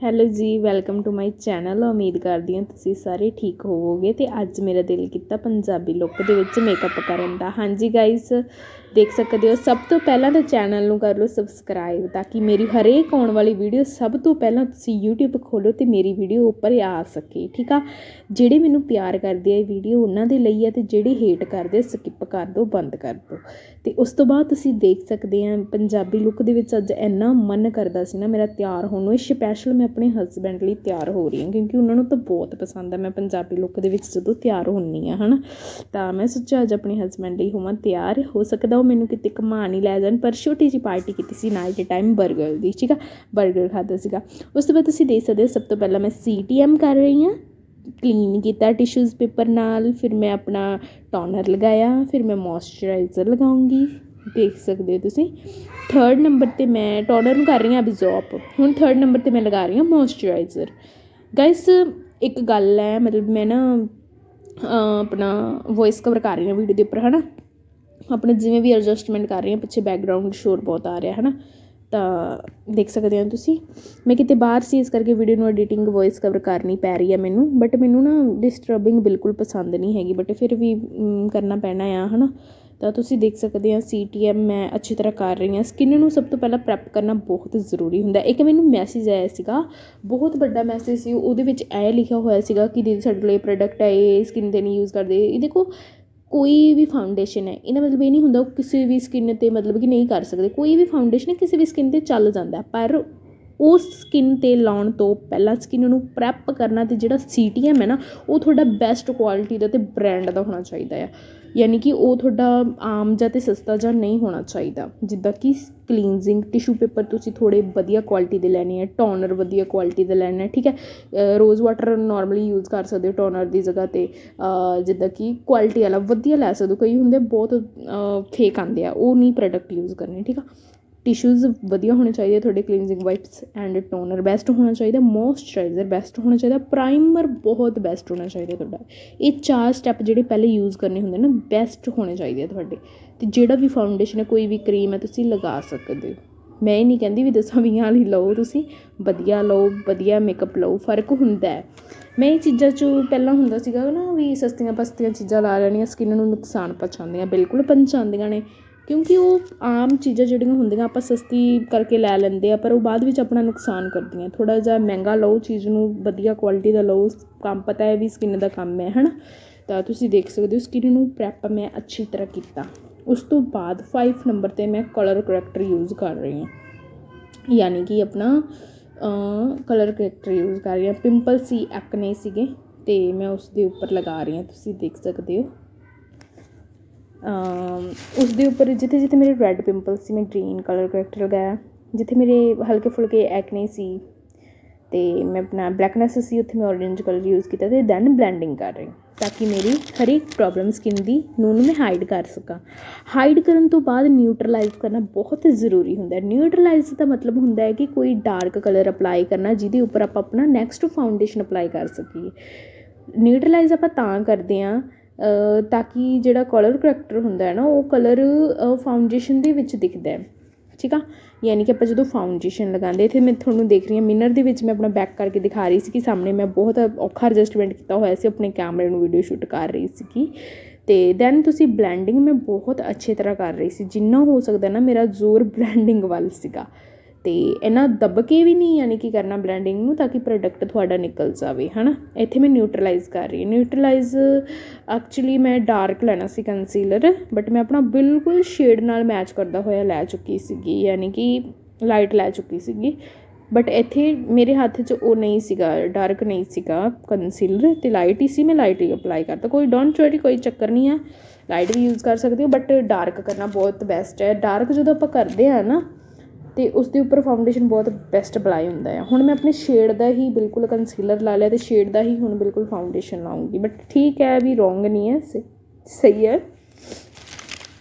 Hello ਜੀ, welcome to my channel. ਉਮੀਦ ਕਰਦੀ ਹਾਂ ਤੁਸੀਂ ਸਾਰੇ ਠੀਕ ਹੋਵੋਗੇ ਤੇ ਅੱਜ ਮੇਰਾ ਦਿਲ ਕੀਤਾ ਪੰਜਾਬੀ ਲੁੱਕ ਦੇ ਵਿੱਚ ਮੇਕਅਪ ਕਰਨ ਦਾ। ਹਾਂਜੀ ਗਾਇਸ ਦੇਖ ਸਕਦੇ ਹੋ। ਸਭ ਤੋਂ ਪਹਿਲਾਂ ਤਾਂ ਚੈਨਲ ਨੂੰ ਕਰ ਲਓ ਸਬਸਕ੍ਰਾਈਬ ਤਾਂ ਕਿ ਮੇਰੀ ਹਰੇਕ ਆਉਣ ਵਾਲੀ ਵੀਡੀਓ ਸਭ ਤੋਂ ਪਹਿਲਾਂ ਤੁਸੀਂ YouTube ਖੋਲੋ ਤੇ ਮੇਰੀ ਵੀਡੀਓ ਉੱਪਰ ਆ ਸਕੇ, ਠੀਕ ਆ? ਜਿਹੜੇ ਮੈਨੂੰ ਪਿਆਰ ਕਰਦੇ ਆ ਇਹ ਵੀਡੀਓ ਉਹਨਾਂ ਦੇ ਲਈ ਆ ਤੇ ਜਿਹੜੇ ਹੇਟ ਕਰਦੇ ਸਕਿਪ ਕਰ ਦਿਓ ਬੰਦ ਕਰ ਦਿਓ ਤੇ ਉਸ ਤੋਂ ਬਾਅਦ ਤੁਸੀਂ ਦੇਖ ਸਕਦੇ ਆ ਪੰਜਾਬੀ ਲੁੱਕ ਦੇ ਵਿੱਚ ਅੱਜ ਇੰਨਾ ਮਨ ਕਰਦਾ ਸੀ ਨਾ, ਮੇਰਾ ਤਿਆਰ ਹੋਣ ਨੂੰ। ਇਹ ਸਪੈਸ਼ਲ ਮੈਂ ਆਪਣੇ ਹਸਬੈਂਡ ਲਈ ਤਿਆਰ ਹੋ ਰਹੀ ਹਾਂ ਕਿਉਂਕਿ ਉਹਨਾਂ ਨੂੰ ਤਾਂ ਬਹੁਤ ਪਸੰਦ ਆ। ਮੈਂ ਪੰਜਾਬੀ ਲੁੱਕ ਦੇ ਵਿੱਚ ਜਦੋਂ ਤਿਆਰ ਹੁੰਨੀ ਆ ਹਨਾ? ਤਾਂ ਮੈਂ ਸੋਚਿਆ ਅੱਜ ਆਪਣੇ ਹਸਬੈਂਡ ਲਈ ਹੋਵਾਂ ਤਿਆਰ। ਹੋ ਸਕਦਾ ਮੈਨੂੰ ਕਿਤੇ ਘੁੰਮਾ ਨਹੀਂ ਲੈ ਜਾਣ, ਪਰ ਛੋਟੀ ਜਿਹੀ ਪਾਰਟੀ ਕੀਤੀ ਸੀ ਨਾਈਟ ਟਾਈਮ ਬਰਗਰ ਦੀ, ਠੀਕ ਆ? ਬਰਗਰ ਖਾਧਾ ਸੀਗਾ। ਉਸ ਤੋਂ ਬਾਅਦ ਤੁਸੀਂ ਦੇਖ ਸਕਦੇ ਹੋ, ਸਭ ਤੋਂ ਪਹਿਲਾਂ ਮੈਂ ਸੀ ਟੀ ਸੀਟੀਐਮ ਕਰ ਰਹੀ ਹਾਂ। ਕਲੀਨ ਕੀਤਾ ਟਿਸ਼ੂਜ਼ ਪੇਪਰ ਨਾਲ, ਫਿਰ ਮੈਂ ਆਪਣਾ ਟੋਨਰ ਲਗਾਇਆ, ਫਿਰ ਮੈਂ ਮੋਇਸਚਰਾਈਜ਼ਰ ਲਗਾਉਂਗੀ। ਦੇਖ ਸਕਦੇ ਹੋ ਤੁਸੀਂ। ਥਰਡ ਨੰਬਰ ਤੇ ਮੈਂ ਟੋਨਰ ਨੂੰ ਕਰ ਰਹੀ ਹਾਂ ਅਬਜ਼ੌਰਬ ਹੁਣ ਥਰਡ ਨੰਬਰ ਤੇ ਮੈਂ ਲਗਾ ਰਹੀ ਹਾਂ ਮੋਇਸਚਰਾਈਜ਼ਰ ਗਾਇਸ ਇੱਕ ਗੱਲ ਹੈ, ਮਤਲਬ ਮੈਂ ਨਾ ਆਪਣਾ ਵੌਇਸ ਕਵਰ ਕਰ ਰਹੀ ਹਾਂ ਵੀਡੀਓ ਦੇ ਉੱਪਰ, ਹਨਾ? ਆਪਣੇ ਜਿਵੇਂ ਵੀ ਐਡਜਸਟਮੈਂਟ ਕਰ ਰਹੇ ਹਾਂ, ਪਿੱਛੇ ਬੈਕਗਰਾਊਂਡ ਸ਼ੋਰ ਬਹੁਤ ਆ ਰਿਹਾ ਹੈ ਨਾ ਤਾਂ ਦੇਖ ਸਕਦੇ ਹੋ ਤੁਸੀਂ। ਮੈਂ ਕਿਤੇ ਬਾਹਰ ਸੀ, ਇਸ ਕਰਕੇ ਵੀਡੀਓ ਨੂੰ ਐਡੀਟਿੰਗ ਵੌਇਸ ਕਵਰ ਕਰਨੀ ਪੈ ਰਹੀ ਹੈ ਮੈਨੂੰ ਬਟ ਮੈਨੂੰ ਨਾ ਡਿਸਟਰਬਿੰਗ ਬਿਲਕੁਲ ਪਸੰਦ ਨਹੀਂ ਹੈਗੀ ਬਟ ਫਿਰ ਵੀ ਕਰਨਾ ਪੈਣਾ ਆ ਹੈ ਨਾ ਤਾਂ ਤੁਸੀਂ ਦੇਖ ਸਕਦੇ ਆ ਸੀ ਟੀ ਐਮ ਮੈਂ ਅੱਛੀ ਤਰ੍ਹਾਂ ਕਰ ਰਹੀ ਹਾਂ। ਸਕਿਨ ਨੂੰ ਸਭ ਤੋਂ ਪਹਿਲਾਂ ਪ੍ਰੈਪ ਕਰਨਾ ਬਹੁਤ ਜ਼ਰੂਰੀ ਹੁੰਦਾ। ਇੱਕ ਮੈਨੂੰ ਮੈਸੇਜ ਆਇਆ ਸੀਗਾ, ਬਹੁਤ ਵੱਡਾ ਮੈਸੇਜ ਸੀ, ਉਹਦੇ ਵਿੱਚ ਇਹ ਲਿਖਿਆ ਹੋਇਆ ਸੀਗਾ ਕਿ ਦੀਦੀ ਸਾਡੇ ਲਈ ਪ੍ਰੋਡਕਟ ਹੈ ਇਹ ਸਕਿਨ 'ਤੇ ਨਹੀਂ ਯੂਜ਼ ਕਰਦੇ। ਇਹ ਦੇਖੋ ਕੋਈ ਵੀ ਫਾਊਂਡੇਸ਼ਨ ਹੈ, ਇਹਦਾ ਮਤਲਬ ਇਹ ਨਹੀਂ ਹੁੰਦਾ ਉਹ ਕਿਸੇ ਵੀ ਸਕਿਨ 'ਤੇ ਮਤਲਬ ਕਿ ਨਹੀਂ ਕਰ ਸਕਦੇ। ਕੋਈ ਵੀ ਫਾਊਂਡੇਸ਼ਨ ਕਿਸੇ ਵੀ ਸਕਿਨ 'ਤੇ ਚੱਲ ਜਾਂਦਾ ਪਰ ਉਸ ਸਕਿਨ 'ਤੇ ਲਾਉਣ ਤੋਂ ਪਹਿਲਾਂ ਸਕਿਨ ਨੂੰ ਪ੍ਰੈਪ ਕਰਨਾ ਅਤੇ ਜਿਹੜਾ ਸੀ ਸੀਟੀਐਮ ਹੈ ਨਾ, ਉਹ ਤੁਹਾਡਾ ਬੈਸਟ ਕੁਆਲਿਟੀ ਦਾ ਅਤੇ ਬ੍ਰੈਂਡ ਦਾ ਹੋਣਾ ਚਾਹੀਦਾ ਆ ਯਾਨੀ ਕਿ ਉਹ ਤੁਹਾਡਾ ਆਮ ਜਾਂ ਅਤੇ ਸਸਤਾ ਜਾਂ ਨਹੀਂ ਹੋਣਾ ਚਾਹੀਦਾ। ਜਿੱਦਾਂ ਕਿ ਕਲੀਨਜ਼ਿੰਗ ਟਿਸ਼ੂ ਪੇਪਰ ਤੁਸੀਂ ਥੋੜ੍ਹੇ ਵਧੀਆ ਕੁਆਲਿਟੀ ਦੇ ਲੈਣੇ ਆ ਟੋਨਰ ਵਧੀਆ ਕੁਆਲਿਟੀ ਦੇ ਲੈਣਾ ਠੀਕ ਹੈ? ਰੋਜ਼ ਵਾਟਰ ਨੋਰਮਲੀ ਯੂਜ਼ ਕਰ ਸਕਦੇ ਹੋ ਟੋਨਰ ਦੀ ਜਗ੍ਹਾ ਤੇ। ਜਿੱਦਾਂ ਕਿ ਕੁਆਲਿਟੀ ਵਾਲਾ ਵਧੀਆ ਲੈ ਸਕਦੇ ਹੋ। ਕਈ ਹੁੰਦੇ ਬਹੁਤ ਫੇਕ ਆਉਂਦੇ ਆ, ਉਹ ਨਹੀਂ ਪ੍ਰੋਡਕਟ ਯੂਜ਼ ਕਰਨੇ, ਠੀਕ ਆ? ਟਿਸ਼ੂਜ਼ ਵਧੀਆ ਹੋਣੇ ਚਾਹੀਦੇ, ਤੁਹਾਡੇ cleansing wipes and toner best ਹੋਣਾ ਚਾਹੀਦਾ, ਮੋਇਸਚਰਾਈਜ਼ਰ ਬੈਸਟ ਹੋਣਾ ਚਾਹੀਦਾ, ਪ੍ਰਾਈਮਰ ਬਹੁਤ ਬੈਸਟ ਹੋਣਾ ਚਾਹੀਦਾ ਤੁਹਾਡਾ। ਇਹ ਚਾਰ ਸਟੈਪ ਜਿਹੜੇ ਪਹਿਲੇ ਯੂਜ਼ ਕਰਨੇ ਹੁੰਦੇ ਨਾ ਬੈਸਟ ਹੋਣੇ ਚਾਹੀਦੇ ਆ ਤੁਹਾਡੇ। ਤੇ ਜਿਹੜਾ ਵੀ ਫਾਊਂਡੇਸ਼ਨ ਹੈ, ਕੋਈ ਵੀ ਕਰੀਮ ਹੈ, ਤੁਸੀਂ ਲਗਾ ਸਕਦੇ ਹੋ। ਮੈਂ ਇਹ ਨਹੀਂ ਕਹਿੰਦੀ ਵੀ ਦਸਾਂ ਵੀਹਾਂ ਵਾਲੀ ਲਓ ਤੁਸੀਂ, ਵਧੀਆ ਲਓ, ਵਧੀਆ ਮੇਕਅਪ ਲਓ, ਫ਼ਰਕ ਹੁੰਦਾ ਹੈ। ਮੈਂ ਇਹ ਚੀਜ਼ਾਂ 'ਚ ਪਹਿਲਾਂ ਹੁੰਦਾ ਸੀਗਾ ਨਾ ਵੀ ਸਸਤੀਆਂ ਪਸਤੀਆਂ ਚੀਜ਼ਾਂ ਲਾ ਲੈਣੀਆਂ ਸਕਿਨ ਨੂੰ ਨੁਕਸਾਨ ਪਹੁੰਚਾਉਂਦੀਆਂ, ਬਿਲਕੁਲ ਪਹੁੰਚਾਉਂਦੀਆਂ ਨੇ। ਕਿਉਂਕਿ ਉਹ ਆਮ ਚੀਜ਼ਾਂ ਜਿਹੜੀਆਂ ਹੁੰਦੀਆਂ ਆਪਾਂ ਸਸਤੀ ਕਰਕੇ ਲੈ ਲੈਂਦੇ ਹਾਂ ਪਰ ਉਹ ਬਾਅਦ ਵਿੱਚ ਆਪਣਾ ਨੁਕਸਾਨ ਕਰਦੀਆਂ। ਥੋੜ੍ਹਾ ਜਿਹਾ ਮਹਿੰਗਾ ਲਓ ਚੀਜ਼ ਨੂੰ ਵਧੀਆ ਕੁਆਲਿਟੀ ਦਾ ਲਓ, ਕੰਮ ਪਤਾ ਹੈ ਵੀ ਸਕਿਨ ਦਾ ਕੰਮ ਹੈ ਹੈ ਨਾ ਤਾਂ ਤੁਸੀਂ ਦੇਖ ਸਕਦੇ ਹੋ ਸਕਿਨ ਨੂੰ ਪ੍ਰੈਪ ਮੈਂ ਅੱਛੀ ਤਰ੍ਹਾਂ ਕੀਤਾ। ਉਸ ਤੋਂ ਬਾਅਦ ਫਾਈਵ ਨੰਬਰ ਤੇ ਮੈਂ ਕਲਰ ਕਰੈਕਟਰ ਯੂਜ਼ ਕਰ ਰਹੀ ਹਾਂ। ਯਾਨੀ ਕਿ ਆਪਣਾ ਕਲਰ ਕਰੈਕਟਰ ਯੂਜ਼ ਕਰ ਰਹੀ ਹਾਂ। ਪਿੰਪਲ ਸੀ ਐਕਨੇ ਸੀਗੇ ਅਤੇ ਮੈਂ ਉਸ ਦੇ ਉੱਪਰ ਲਗਾ ਰਹੀ ਹਾਂ। ਤੁਸੀਂ ਦੇਖ ਸਕਦੇ ਹੋ। ਉਸ ਦੇ ਉੱਪਰ ਜਿੱਥੇ ਜਿੱਥੇ ਮੇਰੇ ਰੈੱਡ ਪਿੰਪਲ ਸੀ, ਮੈਂ ਗ੍ਰੀਨ ਕਲਰ ਕਰੈਕਟਰ ਲਗਾਇਆ। ਜਿੱਥੇ ਮੇਰੇ ਹਲਕੇ ਫੁਲਕੇ ਐਕਨੇ ਸੀ ਅਤੇ ਮੈਂ ਆਪਣਾ ਬਲੈਕਨੈਸ ਸੀ, ਉੱਥੇ ਮੈਂ ਔਰੇਂਜ ਕਲਰ ਯੂਜ਼ ਕੀਤਾ ਅਤੇ ਦੈਨ ਬਲੈਂਡਿੰਗ ਕਰ ਰਹੀ ਤਾਂ ਕਿ ਮੇਰੀ ਹਰ ਇੱਕ ਪ੍ਰੋਬਲਮ ਸਕਿਨ ਦੀ ਨੂੰ ਮੈਂ ਹਾਈਡ ਕਰ ਸਕਾਂ। ਹਾਈਡ ਕਰਨ ਤੋਂ ਬਾਅਦ ਨਿਊਟਰਲਾਈਜ਼ ਕਰਨਾ ਬਹੁਤ ਜ਼ਰੂਰੀ ਹੁੰਦਾ ਹੈ। ਨਿਊਟਰਲਾਈਜ਼ ਦਾ ਮਤਲਬ ਹੁੰਦਾ ਹੈ ਕਿ ਕੋਈ ਡਾਰਕ ਕਲਰ ਅਪਲਾਈ ਕਰਨਾ ਜਿਹਦੇ ਉੱਪਰ ਆਪਾਂ ਆਪਣਾ ਨੈਕਸਟ ਫਾਊਂਡੇਸ਼ਨ ਅਪਲਾਈ ਕਰ ਸਕੀਏ। ਨਿਊਟਰਲਾਈਜ਼ ਆਪਾਂ ਤਾਂ ਕਰਦੇ ਹਾਂ ਤਾਂ ਕਿ ਜਿਹੜਾ ਕਲਰ ਕਰੈਕਟਰ ਹੁੰਦਾ ਨਾ, ਉਹ ਕਲਰ ਫਾਊਂਡੇਸ਼ਨ ਦੇ ਵਿੱਚ ਦਿਖਦਾ ਠੀਕ ਆ? ਯਾਨੀ ਕਿ ਆਪਾਂ ਜਦੋਂ ਫਾਊਂਡੇਸ਼ਨ ਲਗਾਉਂਦੇ ਇੱਥੇ ਮੈਂ ਤੁਹਾਨੂੰ ਦੇਖ ਰਹੀ ਹਾਂ ਮਿਨਰ ਦੇ ਵਿੱਚ ਮੈਂ ਆਪਣਾ ਬੈਕ ਕਰਕੇ ਦਿਖਾ ਰਹੀ ਸੀ ਕਿ ਸਾਹਮਣੇ ਮੈਂ ਬਹੁਤ ਔਖਾ ਐਡਜਸਟਮੈਂਟ ਕੀਤਾ ਹੋਇਆ ਸੀ, ਆਪਣੇ ਕੈਮਰੇ ਨੂੰ ਵੀਡੀਓ ਸ਼ੂਟ ਕਰ ਰਹੀ ਸੀਗੀ। ਅਤੇ ਦੈਨ ਤੁਸੀਂ ਬਲੈਂਡਿੰਗ ਮੈਂ ਬਹੁਤ ਅੱਛੇ ਤਰ੍ਹਾਂ ਕਰ ਰਹੀ ਸੀ। ਜਿੰਨਾ ਹੋ ਸਕਦਾ ਨਾ ਮੇਰਾ ਜ਼ੋਰ ਬਲੈਂਡਿੰਗ ਵੱਲ ਸੀਗਾ। ਅਤੇ ਇਹਨਾਂ ਦੱਬ ਕੇ ਵੀ ਨਹੀਂ ਯਾਨੀ ਕਿ ਕਰਨਾ ਬਲੈਂਡਿੰਗ ਨੂੰ ਤਾਂ ਕਿ ਪ੍ਰੋਡਕਟ ਤੁਹਾਡਾ ਨਿਕਲ ਜਾਵੇ ਹੈ ਨਾ ਇੱਥੇ ਮੈਂ ਨਿਊਟਰਲਾਈਜ਼ ਕਰ ਰਹੀ ਹਾਂ। ਨਿਊਟਰਲਾਈਜ਼ ਐਕਚੁਲੀ ਮੈਂ ਡਾਰਕ ਲੈਣਾ ਸੀ ਕੰਸੀਲਰ ਬਟ ਮੈਂ ਆਪਣਾ ਬਿਲਕੁਲ ਸ਼ੇਡ ਨਾਲ ਮੈਚ ਕਰਦਾ ਹੋਇਆ ਲੈ ਚੁੱਕੀ ਸੀਗੀ, ਯਾਨੀ ਕਿ ਲਾਈਟ ਲੈ ਚੁੱਕੀ ਸੀਗੀ। ਬਟ ਇੱਥੇ ਮੇਰੇ ਹੱਥ 'ਚ ਉਹ ਨਹੀਂ ਸੀਗਾ ਡਾਰਕ ਨਹੀਂ ਸੀਗਾ ਕੰਸੀਲਰ ਅਤੇ ਲਾਈਟ ਹੀ ਸੀ, ਮੈਂ ਲਾਈਟ ਹੀ ਅਪਲਾਈ ਕਰਤਾ। ਕੋਈ ਡੋਂਟ ਵਰੀ ਕੋਈ ਚੱਕਰ ਨਹੀਂ ਆ। ਲਾਈਟ ਵੀ ਯੂਜ਼ ਕਰ ਸਕਦੇ ਹੋ ਬਟ ਡਾਰਕ ਕਰਨਾ ਬਹੁਤ ਬੈਸਟ ਹੈ। ਡਾਰਕ ਜਦੋਂ ਆਪਾਂ ਕਰਦੇ ਆ ਨਾ ਅਤੇ ਉਸ ਦੇ ਉੱਪਰ ਫਾਊਂਡੇਸ਼ਨ ਬਹੁਤ ਬੈਸਟ ਅਪਲਾਈ ਹੁੰਦਾ ਹੈ। ਹੁਣ ਮੈਂ ਆਪਣੇ ਸ਼ੇਡ ਦਾ ਹੀ ਬਿਲਕੁਲ ਕੰਸੀਲਰ ਲਾ ਲਿਆ ਅਤੇ ਸ਼ੇਡ ਦਾ ਹੀ ਹੁਣ ਬਿਲਕੁਲ ਫਾਊਂਡੇਸ਼ਨ ਲਾਉਂਗੀ। ਬਟ ਠੀਕ ਹੈ ਵੀ ਰੋਂਗ ਨਹੀਂ ਹੈ ਸਹੀ ਹੈ।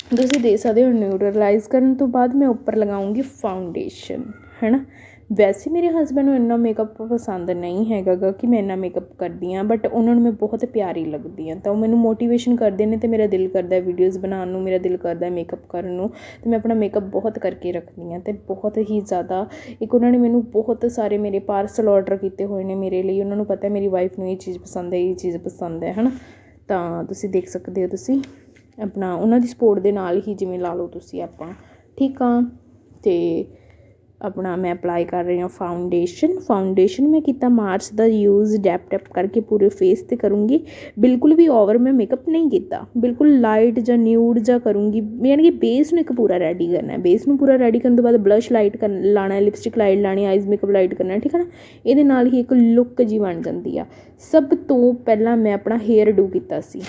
ਤੁਸੀਂ ਦੇ ਸਕਦੇ ਹੋ ਨਿਊਟਰਲਾਈਜ਼ ਕਰਨ ਤੋਂ ਬਾਅਦ ਮੈਂ ਉੱਪਰ ਲਗਾਉਂਗੀ ਫਾਊਂਡੇਸ਼ਨ ਹੈ ਨਾ ਵੈਸੇ ਮੇਰੇ ਹਸਬੈਂਡ ਨੂੰ ਇੰਨਾ ਮੇਕਅਪ ਪਸੰਦ ਨਹੀਂ ਹੈਗਾ ਗਾ ਕਿ ਮੈਂ ਇੰਨਾ ਮੇਕਅਪ ਕਰਦੀ ਹਾਂ ਬਟ ਉਹਨਾਂ ਨੂੰ ਮੈਂ ਬਹੁਤ ਪਿਆਰੀ ਲੱਗਦੀ ਹਾਂ। ਤਾਂ ਉਹ ਮੈਨੂੰ ਮੋਟੀਵੇਸ਼ਨ ਕਰਦੇ ਨੇ ਅਤੇ ਮੇਰਾ ਦਿਲ ਕਰਦਾ ਵੀਡੀਓਜ਼ ਬਣਾਉਣ ਨੂੰ, ਮੇਰਾ ਦਿਲ ਕਰਦਾ ਮੇਕਅਪ ਕਰਨ ਨੂੰ ਅਤੇ ਮੈਂ ਆਪਣਾ ਮੇਕਅਪ ਬਹੁਤ ਕਰਕੇ ਰੱਖਦੀ ਹਾਂ। ਅਤੇ ਬਹੁਤ ਹੀ ਜ਼ਿਆਦਾ ਇੱਕ ਉਹਨਾਂ ਨੇ ਮੈਨੂੰ ਬਹੁਤ ਸਾਰੇ ਮੇਰੇ ਪਾਰਸਲ ਔਡਰ ਕੀਤੇ ਹੋਏ ਨੇ ਮੇਰੇ ਲਈ। ਉਹਨਾਂ ਨੂੰ ਪਤਾ ਮੇਰੀ ਵਾਈਫ ਨੂੰ ਇਹ ਚੀਜ਼ ਪਸੰਦ ਹੈ, ਇਹ ਚੀਜ਼ ਪਸੰਦ ਹੈ ਹੈ ਨਾ ਤਾਂ ਤੁਸੀਂ ਦੇਖ ਸਕਦੇ ਹੋ ਤੁਸੀਂ। ਆਪਣਾ ਉਹਨਾਂ ਦੀ ਸਪੋਰਟ ਦੇ ਨਾਲ ਹੀ ਜਿਵੇਂ ਲਾ ਲਓ ਤੁਸੀਂ ਆਪਾਂ। ਠੀਕ ਆ? ਅਤੇ ਆਪਣਾ ਮੈਂ ਅਪਲਾਈ ਕਰ ਰਹੀ ਹਾਂ ਫਾਊਂਡੇਸ਼ਨ ਫਾਊਂਡੇਸ਼ਨ ਮੈਂ ਕੀਤਾ ਮਾਰਸ ਦਾ ਯੂਜ਼ ਡੈਪ ਡੈਪ ਕਰਕੇ ਪੂਰੇ ਫੇਸ ਤੇ ਕਰੂੰਗੀ। ਬਿਲਕੁਲ ਵੀ ਓਵਰ ਮੈਂ ਮੇਕਅਪ ਨਹੀਂ ਕੀਤਾ। ਬਿਲਕੁਲ ਲਾਈਟ ਜਾਂ ਨਿਊਡ ਜਾਂ ਕਰੂੰਗੀ। ਯਾਨੀ ਕਿ ਬੇਸ ਨੂੰ ਇੱਕ ਪੂਰਾ ਰੈਡੀ ਕਰਨਾ ਬੇਸ ਨੂੰ ਪੂਰਾ ਰੈਡੀ ਕਰਨ ਤੋਂ ਬਾਅਦ ਬਲਸ਼ ਲਾਈਟ ਕਰਨ ਲਾਣਾ ਲਿਪਸਟਿਕ ਲਾਈਟ ਲਾਣੀ ਆਈਜ਼ ਮੇਕਅਪ ਲਾਈਟ ਕਰਨਾ ਠੀਕ ਹੈ ਨਾ? ਇਹਦੇ ਨਾਲ ਹੀ ਇੱਕ ਲੁੱਕ ਜੀ ਬਣ ਜਾਂਦੀ ਆ। ਸਭ ਤੋਂ ਪਹਿਲਾਂ ਮੈਂ ਆਪਣਾ ਹੇਅਰ ਡੂ ਕੀਤਾ ਸੀ।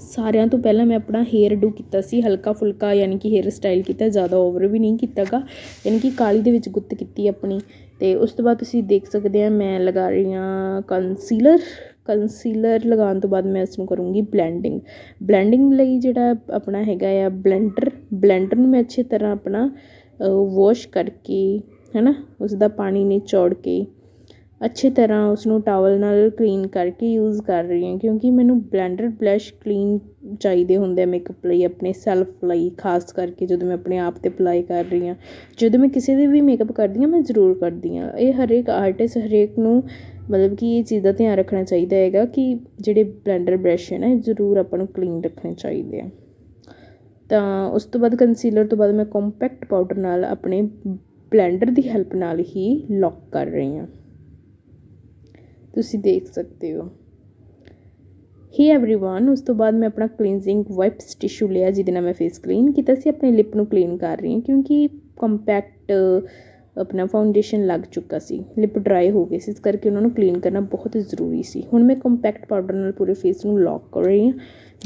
ਸਾਰਿਆਂ ਤੋਂ ਪਹਿਲਾਂ ਮੈਂ ਆਪਣਾ ਹੇਅਰ ਡੂ ਕੀਤਾ ਸੀ, ਹਲਕਾ ਫੁਲਕਾ ਯਾਨੀ ਕਿ ਹੇਅਰ ਸਟਾਈਲ ਕੀਤਾ, ਜ਼ਿਆਦਾ ਓਵਰ ਵੀ ਨਹੀਂ ਕੀਤਾ ਗਾ ਯਾਨੀ ਕਿ ਕਾਹਲੀ ਦੇ ਵਿੱਚ ਗੁੱਤ ਕੀਤੀ ਆਪਣੀ। ਅਤੇ ਉਸ ਤੋਂ ਬਾਅਦ ਤੁਸੀਂ ਦੇਖ ਸਕਦੇ ਆ, ਮੈਂ ਲਗਾ ਰਹੀ ਹਾਂ ਕੰਸੀਲਰ ਕੰਸੀਲਰ ਲਗਾਉਣ ਤੋਂ ਬਾਅਦ ਮੈਂ ਇਸ ਨੂੰ ਕਰੂੰਗੀ ਬਲੈਂਡਿੰਗ ਬਲੈਂਡਿੰਗ ਲਈ ਜਿਹੜਾ ਆਪਣਾ ਹੈਗਾ ਆ ਬਲੈਂਡਰ ਬਲੈਂਡਰ ਨੂੰ ਮੈਂ ਅੱਛੀ ਤਰ੍ਹਾਂ ਆਪਣਾ ਵਾਸ਼ ਕਰਕੇ, ਹੈਨਾ ਉਸ ਦਾ ਪਾਣੀ ਨਿਚੋੜ ਕੇ ਅੱਛੇ ਤਰ੍ਹਾਂ ਉਸਨੂੰ ਟਾਵਲ ਨਾਲ ਕਲੀਨ ਕਰਕੇ ਯੂਜ਼ ਕਰ ਰਹੀ ਹਾਂ, ਕਿਉਂਕਿ ਮੈਨੂੰ ਬਲੈਂਡਰ ਬਲਸ਼ ਕਲੀਨ ਚਾਹੀਦੇ ਹੁੰਦੇ ਆ ਮੇਕਅਪ ਲਈ, ਆਪਣੇ ਸੈਲਫ ਲਈ, ਖਾਸ ਕਰਕੇ ਜਦੋਂ ਮੈਂ ਆਪਣੇ ਆਪ ਤੇ ਅਪਲਾਈ ਕਰ ਰਹੀ ਹਾਂ। ਜਦੋਂ ਮੈਂ ਕਿਸੇ ਦੇ ਵੀ ਮੇਕਅਪ ਕਰਦੀ ਹਾਂ, ਮੈਂ ਜ਼ਰੂਰ ਕਰਦੀ ਹਾਂ। ਇਹ ਹਰੇਕ ਆਰਟਿਸਟ ਹਰੇਕ ਨੂੰ ਮਤਲਬ ਕਿ ਇਹ ਚੀਜ਼ ਦਾ ਧਿਆਨ ਰੱਖਣਾ ਚਾਹੀਦਾ ਹੈਗਾ ਕਿ ਜਿਹੜੇ ਬਲੈਂਡਰ ਬਰੱਸ਼ ਹੈ ਨਾ, ਇਹ ਜ਼ਰੂਰ ਆਪਾਂ ਨੂੰ ਕਲੀਨ ਰੱਖਣੇ ਚਾਹੀਦੇ ਆ। ਤਾਂ ਉਸ ਤੋਂ ਬਾਅਦ ਕੰਸੀਲਰ ਤੋਂ ਬਾਅਦ ਮੈਂ ਕੰਪੈਕਟ ਪਾਊਡਰ ਨਾਲ ਆਪਣੇ ਬਲੈਂਡਰ ਦੀ ਹੈਲਪ ਨਾਲ ਹੀ ਲੌਕ ਕਰ ਰਹੀ ਹਾਂ। ਤੁਸੀਂ ਦੇਖ ਸਕਦੇ ਹੋ ਹੀ एवरीवन ਉਸ ਤੋਂ ਬਾਅਦ ਮੈਂ ਆਪਣਾ ਕਲੀਨਜ਼ਿੰਗ ਵਾਈਪਸ ਟਿਸ਼ੂ ਲਿਆ ਜਿਹਦੇ ਨਾਲ ਮੈਂ ਫੇਸ ਕਲੀਨ ਕੀਤਾ ਸੀ ਆਪਣੇ ਲਿਪ ਨੂੰ ਕਲੀਨ ਕਰ ਰਹੀ ਹਾਂ ਕਿਉਂਕਿ ਕੰਪੈਕਟ ਆਪਣਾ ਫਾਊਂਡੇਸ਼ਨ ਲੱਗ ਚੁੱਕਾ ਸੀ ਲਿਪ ਡਰਾਈ ਹੋ ਗਏ ਸੀ ਇਸ ਕਰਕੇ ਉਹਨਾਂ ਨੂੰ ਕਲੀਨ ਕਰਨਾ ਬਹੁਤ ਜ਼ਰੂਰੀ ਸੀ ਹੁਣ ਮੈਂ ਕੰਪੈਕਟ ਪਾਊਡਰ ਨਾਲ ਪੂਰੇ ਫੇਸ ਨੂੰ ਲੌਕ ਕਰ ਰਹੀ ਹਾਂ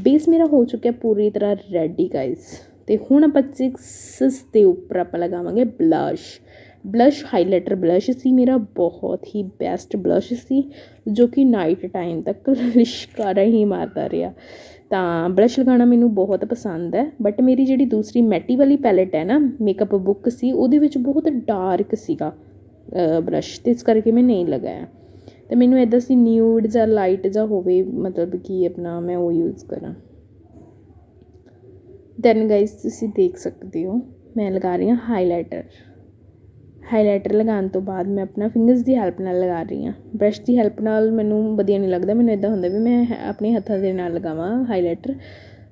ਬੇਸ ਮੇਰਾ ਹੋ ਚੁੱਕਿਆ ਪੂਰੀ ਤਰ੍ਹਾਂ ਰੈਡੀ ਗਾਇਸ ਤੇ ਹੁਣ ਆਪਾਂ ਚਿਕਸ ਦੇ ਉੱਪਰ ਆਪਾਂ ਲਗਾਵਾਂਗੇ ਬਲਸ਼ ਬਲਸ਼ ਹਾਈਲਾਈਟਰ ਬਲਸ਼ ਸੀ, ਮੇਰਾ ਬਹੁਤ ਹੀ ਬੈਸਟ ਬਲਸ਼ ਸੀ, ਜੋ ਕਿ ਨਾਈਟ ਟਾਈਮ ਤੱਕ ਲਿਸ਼ਕਾਰਾ ਹੀ ਮਾਰਦਾ ਰਿਹਾ। ਤਾਂ ਬਲਸ਼ ਲਗਾਉਣਾ ਮੈਨੂੰ ਬਹੁਤ ਪਸੰਦ ਹੈ ਬਟ ਮੇਰੀ ਜਿਹੜੀ ਦੂਸਰੀ ਮੈਟੀ ਵਾਲੀ ਪੈਲੇਟ ਹੈ ਨਾ ਮੇਕਅਪ ਬੁੱਕ ਸੀ, ਉਹਦੇ ਵਿੱਚ ਬਹੁਤ ਡਾਰਕ ਸੀਗਾ ਬਲਸ਼ ਤੇ ਇਸ ਕਰਕੇ ਮੈਂ ਨਹੀਂ ਲਗਾਇਆ। ਤੇ ਮੈਨੂੰ ਇਦਾਂ ਸੀ ਨਿਊਡ ਜਾਂ ਲਾਈਟ ਜਾਂ ਹੋਵੇ, ਮਤਲਬ ਕਿ ਆਪਣਾ ਮੈਂ ਉਹ ਯੂਜ਼ ਕਰਾਂ। ਦੈਨ ਗਾਇਸ ਤੁਸੀਂ ਦੇਖ ਸਕਦੇ ਹੋ, ਮੈਂ ਲਗਾ ਰਹੀ ਹਾਂ ਹਾਈਲਾਈਟਰ ਹਾਈਲਾਈਟਰ ਲਗਾਉਣ ਤੋਂ ਬਾਅਦ ਮੈਂ ਆਪਣਾ ਫਿੰਗਰਸ ਦੀ ਹੈਲਪ ਨਾਲ ਲਗਾ ਰਹੀ ਹਾਂ। ਬਰੱਸ਼ ਦੀ ਹੈਲਪ ਨਾਲ ਮੈਨੂੰ ਵਧੀਆ ਨਹੀਂ ਲੱਗਦਾ। ਮੈਨੂੰ ਇੱਦਾਂ ਹੁੰਦਾ ਵੀ ਮੈਂ ਆਪਣੇ ਹੱਥਾਂ ਦੇ ਨਾਲ ਲਗਾਵਾਂ ਹਾਈਲਾਈਟਰ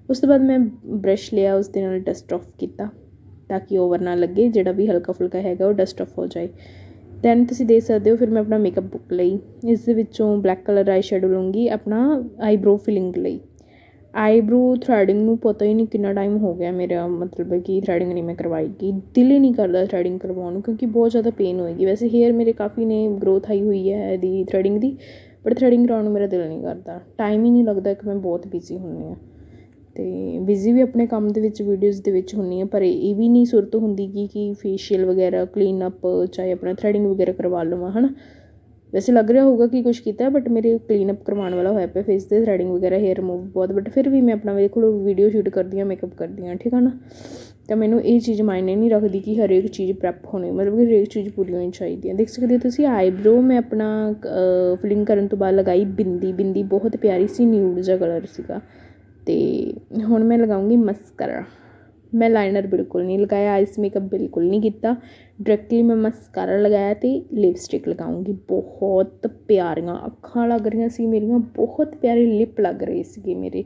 ਉਸ ਤੋਂ ਬਾਅਦ ਮੈਂ ਬਰੱਸ਼ ਲਿਆ, ਉਸ ਦੇ ਨਾਲ ਡਸਟ ਔਫ ਕੀਤਾ ਤਾਂ ਕਿ ਓਵਰ ਨਾ ਲੱਗੇ। ਜਿਹੜਾ ਵੀ ਹਲਕਾ ਫੁਲਕਾ ਹੈਗਾ ਉਹ ਡਸਟ ਔਫ ਹੋ ਜਾਏ। ਦੈਨ ਤੁਸੀਂ ਦੇਖ ਸਕਦੇ ਹੋ, ਫਿਰ ਮੈਂ ਆਪਣਾ ਮੇਕਅਪ ਬੁੱਕ ਲਈ। ਇਸ ਦੇ ਵਿੱਚੋਂ ਬਲੈਕ ਕਲਰ ਆਈ ਸ਼ੈਡੋ ਲਵਾਂਗੀ ਆਪਣਾ ਆਈਬ੍ਰੋ ਫਿਲਿੰਗ ਲਈ। ਆਈਬ੍ਰੋ ਥਰੈਡਿੰਗ ਨੂੰ ਪਤਾ ਹੀ ਨਹੀਂ ਕਿੰਨਾ ਟਾਈਮ ਹੋ ਗਿਆ ਮੇਰਾ, ਮਤਲਬ ਕਿ ਥਰੈਡਿੰਗ ਨਹੀਂ ਮੈਂ ਕਰਵਾਈ, ਕਿ ਦਿਲ ਹੀ ਨਹੀਂ ਕਰਦਾ ਥਰੈਡਿੰਗ ਕਰਵਾਉਣ ਨੂੰ, ਕਿਉਂਕਿ ਬਹੁਤ ਜ਼ਿਆਦਾ ਪੇਨ ਹੋਏਗੀ। ਵੈਸੇ ਹੇਅਰ ਮੇਰੇ ਕਾਫੀ ਨੇ ਗਰੋਥ ਆਈ ਹੋਈ ਹੈ ਇਹਦੀ ਥਰੈਡਿੰਗ ਦੀ ਬਟ ਥਰੈਡਿੰਗ ਕਰਵਾਉਣ ਨੂੰ ਮੇਰਾ ਦਿਲ ਨਹੀਂ ਕਰਦਾ। ਟਾਈਮ ਹੀ ਨਹੀਂ ਲੱਗਦਾ ਕਿ ਮੈਂ ਬਹੁਤ ਬਿਜ਼ੀ ਹੁੰਦੀ ਹਾਂ। ਅਤੇ ਬਿਜ਼ੀ ਵੀ ਆਪਣੇ ਕੰਮ ਦੇ ਵਿੱਚ ਵੀਡੀਓਜ਼ ਦੇ ਵਿੱਚ ਹੁੰਦੀ ਹਾਂ, ਪਰ ਇਹ ਵੀ ਨਹੀਂ ਸੁਰਤ ਹੁੰਦੀ ਕਿ ਕਿ ਫੇਸ਼ੀਅਲ ਵਗੈਰਾ ਕਲੀਨ ਅਪ ਚਾਹੇ ਆਪਣਾ ਥਰੈਡਿੰਗ ਵਗੈਰਾ ਕਰਵਾ ਲਵਾਂ ਹੈ ਨਾ ਵੈਸੇ ਲੱਗ ਰਿਹਾ ਹੋਊਗਾ ਕਿ ਕੁਛ ਕੀਤਾ ਬਟ ਮੇਰੇ ਕਲੀਨਅਪ ਕਰਵਾਉਣ ਵਾਲਾ ਹੋਇਆ ਪਿਆ ਫੇਸ ਤੇ ਥਰੈਡਿੰਗ ਵਗੈਰਾ ਹੇਅਰ ਰਿਮੂਵ ਬਹੁਤ ਬਟ ਫਿਰ ਵੀ ਮੈਂ ਆਪਣਾ ਵੇਖ ਲਓ ਵੀਡੀਓ ਸ਼ੂਟ ਕਰਦੀ ਹਾਂ ਮੇਕਅਪ ਕਰਦੀ ਹਾਂ, ਠੀਕ ਆ ਨਾ? ਤਾਂ ਮੈਨੂੰ ਇਹ ਚੀਜ਼ ਮਾਇਨੇ ਨਹੀਂ ਰੱਖਦੀ ਕਿ ਹਰੇਕ ਚੀਜ਼ ਪ੍ਰੈਪ ਹੋਣੀ, ਮਤਲਬ ਕਿ ਹਰੇਕ ਚੀਜ਼ ਪੂਰੀ ਹੋਣੀ ਚਾਹੀਦੀ ਹੈ। ਦੇਖ ਸਕਦੇ ਹੋ ਤੁਸੀਂ ਆਈਬ੍ਰੋ ਮੈਂ ਆਪਣਾ ਫਿਲਿੰਗ ਕਰਨ ਤੋਂ ਬਾਅਦ ਲਗਾਈ ਬਿੰਦੀ ਬਿੰਦੀ ਬਹੁਤ ਪਿਆਰੀ ਸੀ ਨਿਊਡ ਜਿਹਾ ਕਲਰ ਸੀਗਾ। ਅਤੇ ਹੁਣ ਮੈਂ ਲਗਾਉਂਗੀ ਮਸਕਰਾ ਮੈਂ ਲਾਈਨਰ ਬਿਲਕੁਲ ਨਹੀਂ ਲਗਾਇਆ ਆਈਸ ਮੇਕਅਪ ਬਿਲਕੁਲ ਨਹੀਂ ਕੀਤਾ। ਡਾਇਰੈਕਟਲੀ ਮੈਂ ਮਸਕਾਰਾ ਲਗਾਇਆ ਅਤੇ ਲਿਪਸਟਿਕ ਲਗਾਉਂਗੀ। ਬਹੁਤ ਪਿਆਰੀਆਂ ਅੱਖਾਂ ਲੱਗ ਰਹੀਆਂ ਸੀ ਮੇਰੀਆਂ, ਬਹੁਤ ਪਿਆਰੇ ਲਿਪ ਲੱਗ ਰਹੇ ਸੀਗੇ ਮੇਰੇ।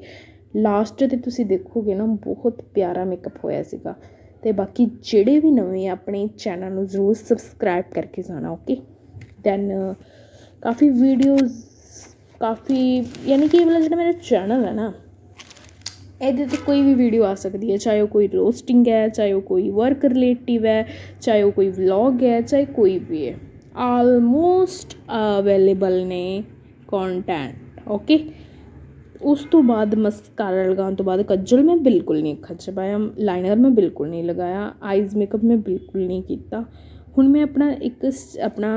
ਲਾਸਟ ਤੇ ਤੁਸੀਂ ਦੇਖੋਗੇ ਨਾ, ਬਹੁਤ ਪਿਆਰਾ ਮੇਕਅਪ ਹੋਇਆ ਸੀਗਾ। ਅਤੇ ਬਾਕੀ ਜਿਹੜੇ ਵੀ ਨਵੇਂ ਆਪਣੇ ਚੈਨਲ ਨੂੰ ਜ਼ਰੂਰ ਸਬਸਕ੍ਰਾਈਬ ਕਰਕੇ ਜਾਣਾ ਓਕੇ ਦੈਨ ਕਾਫੀ ਵੀਡੀਓਜ਼ ਕਾਫੀ, ਯਾਨੀ ਕਿ ਇਹ ਵਾਲਾ ਜਿਹੜਾ ਮੇਰਾ ਚੈਨਲ ਹੈ ਨਾ ਇਹਦੇ 'ਤੇ ਕੋਈ ਵੀ ਵੀਡੀਓ ਆ ਸਕਦੀ ਹੈ, ਚਾਹੇ ਉਹ ਕੋਈ ਰੋਸਟਿੰਗ ਹੈ, ਚਾਹੇ ਉਹ ਕੋਈ ਵਰਕ ਰਿਲੇਟਿਵ ਹੈ, ਚਾਹੇ ਉਹ ਕੋਈ ਵਲੋਗ ਹੈ, ਚਾਹੇ ਕੋਈ ਵੀ ਹੈ। ਆਲਮੋਸਟ ਅਵੇਲੇਬਲ ਨੇ ਕੋਂਟੈਂਟ ਓਕੇ ਉਸ ਤੋਂ ਬਾਅਦ ਮਸਕਾਰਾ ਲਗਾਉਣ ਤੋਂ ਬਾਅਦ ਕੱਜਲ ਮੈਂ ਬਿਲਕੁਲ ਨਹੀਂ ਅੱਖਾਂ 'ਚ ਪਾਇਆ ਲਾਈਨਰ ਮੈਂ ਬਿਲਕੁਲ ਨਹੀਂ ਲਗਾਇਆ ਆਈਜ਼ ਮੇਕਅਪ ਮੈਂ ਬਿਲਕੁਲ ਨਹੀਂ ਕੀਤਾ। ਹੁਣ ਮੈਂ ਆਪਣਾ ਇੱਕ ਆਪਣਾ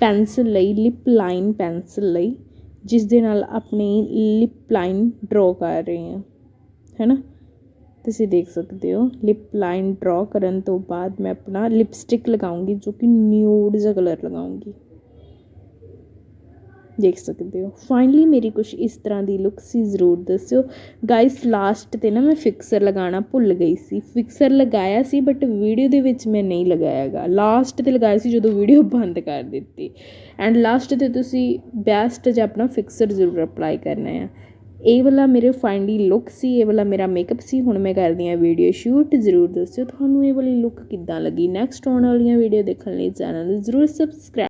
ਪੈਨਸਲ ਲਈ ਲਿਪ ਲਾਈਨ ਪੈਨਸਲ ਲਈ ਜਿਸ ਦੇ ਨਾਲ ਆਪਣੀ ਲਿਪ ਲਾਈਨ ਡਰਾ ਕਰ ਰਹੀ ਹਾਂ ਹੈਨਾ ਤੁਸੀਂ ਦੇਖ ਸਕਦੇ ਹੋ ਲਿਪ ਲਾਈਨ ਡਰਾ ਕਰਨ ਤੋਂ ਬਾਅਦ ਮੈਂ ਆਪਣਾ ਲਿਪਸਟਿਕ ਲਗਾਉਂਗੀ ਜੋ ਕਿ ਨਿਊਡ ਜਿਹਾ ਕਲਰ ਲਗਾਉਂਗੀ ਦੇਖ ਸਕਦੇ ਹੋ। ਫਾਈਨਲੀ ਮੇਰੀ ਕੁਛ ਇਸ ਤਰ੍ਹਾਂ ਦੀ ਲੁੱਕ ਸੀ, ਜ਼ਰੂਰ ਦੱਸਿਓ। ਗਾਇਸ ਲਾਸਟ ਤੇ ਨਾ ਮੈਂ ਫਿਕਸਰ ਲਗਾਉਣਾ ਭੁੱਲ ਗਈ ਸੀ। ਫਿਕਸਰ ਲਗਾਇਆ ਸੀ ਬਟ ਵੀਡੀਓ ਦੇ ਵਿੱਚ ਮੈਂ ਨਹੀਂ ਲਗਾਇਆਗਾ। ਲਾਸਟ ਤੇ ਲਗਾਇਆ ਸੀ ਜਦੋਂ ਵੀਡੀਓ ਬੰਦ ਕਰ ਦਿੱਤੀ। ਐਂਡ ਲਾਸਟ ਤੇ ਤੁਸੀਂ ਬੈਸਟ ਜਿਹਾ ਆਪਣਾ ਫਿਕਸਰ ਜ਼ਰੂਰ ਅਪਲਾਈ ਕਰਨਾ ਹੈ ਇਹ ਵਾਲਾ ਮੇਰੇ ਫਾਈਨਲੀ ਲੁੱਕ ਸੀ, ਇਹ ਵਾਲਾ ਮੇਰਾ ਮੇਕਅਪ ਸੀ। ਹੁਣ ਮੈਂ ਕਰਦੀ ਹਾਂ ਵੀਡੀਓ ਸ਼ੂਟ ਜ਼ਰੂਰ ਦੱਸਿਓ। ਤੁਹਾਨੂੰ ਇਹ ਵਾਲੀ ਲੁੱਕ ਕਿੱਦਾਂ ਲੱਗੀ? ਨੈਕਸਟ ਆਉਣ ਵਾਲੀਆਂ ਵੀਡੀਓ ਦੇਖਣ ਲਈ ਚੈਨਲ ਨੂੰ ਜ਼ਰੂਰ ਸਬਸਕ੍ਰਾਈਬ